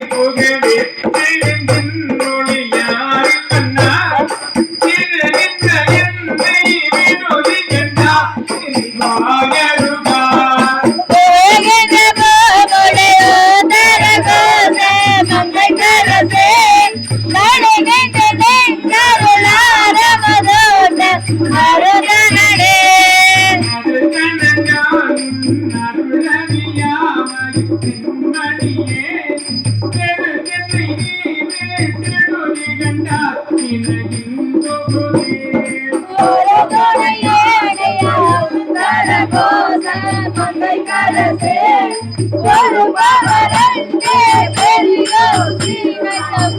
போகவே கலந்து ஒரு பவரங்கே பெரியோ சீமையம்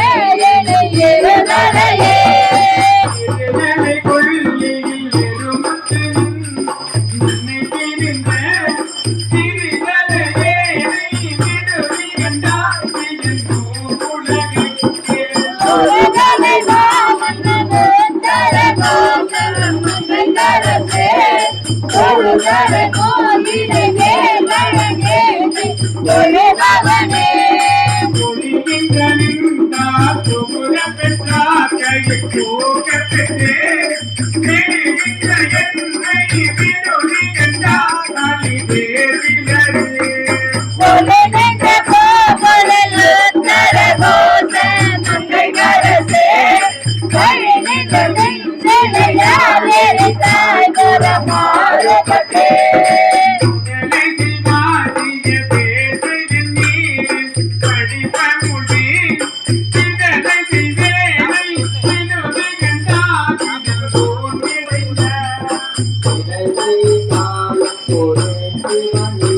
governor, governor. Thank you.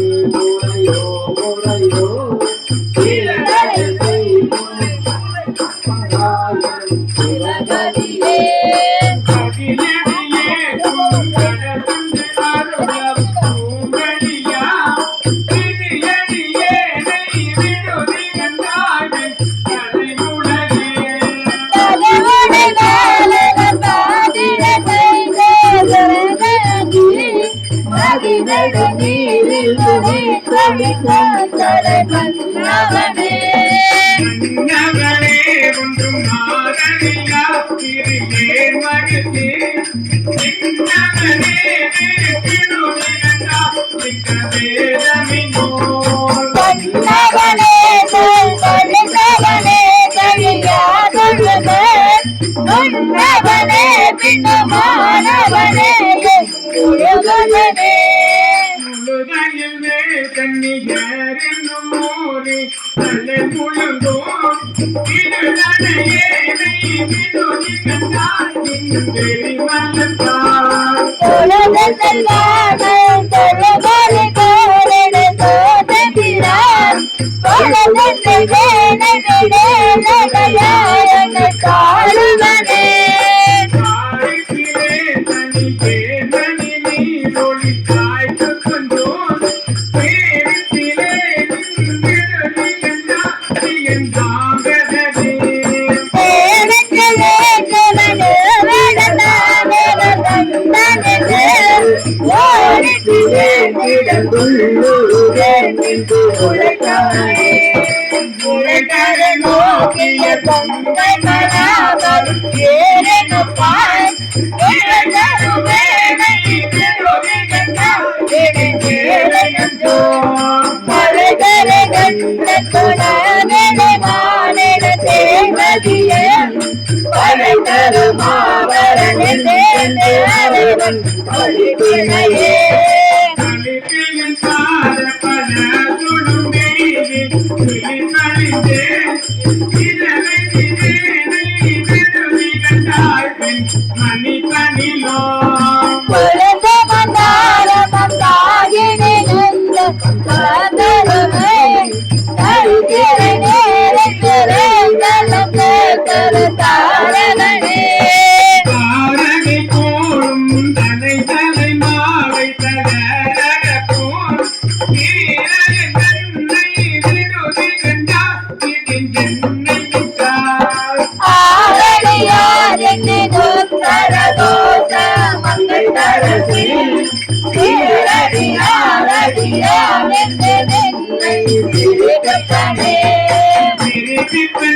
கடல் நீரில் துடித்தடித்த தலைவன் அவனே நவனே ஒன்றும் மாறனியா திரியே மடுத்தே நவனே திருநகா மிக்க வேதமினோ நவனே நவனே கழியா தொழுதே நவனே பின்ன மாணவனே உலகனே காரண உழைத்தாரே உழைத்தார நோக்கிய பொங்கை மராமல் ஏறெனப்பாய் ஏறெனும் மாவரணி தேர்ந்து அறைவன் பழிவினையே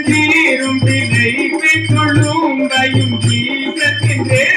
தீரும் பிழை பெற்றுள்ளும் கையும் தீரத்தின்றே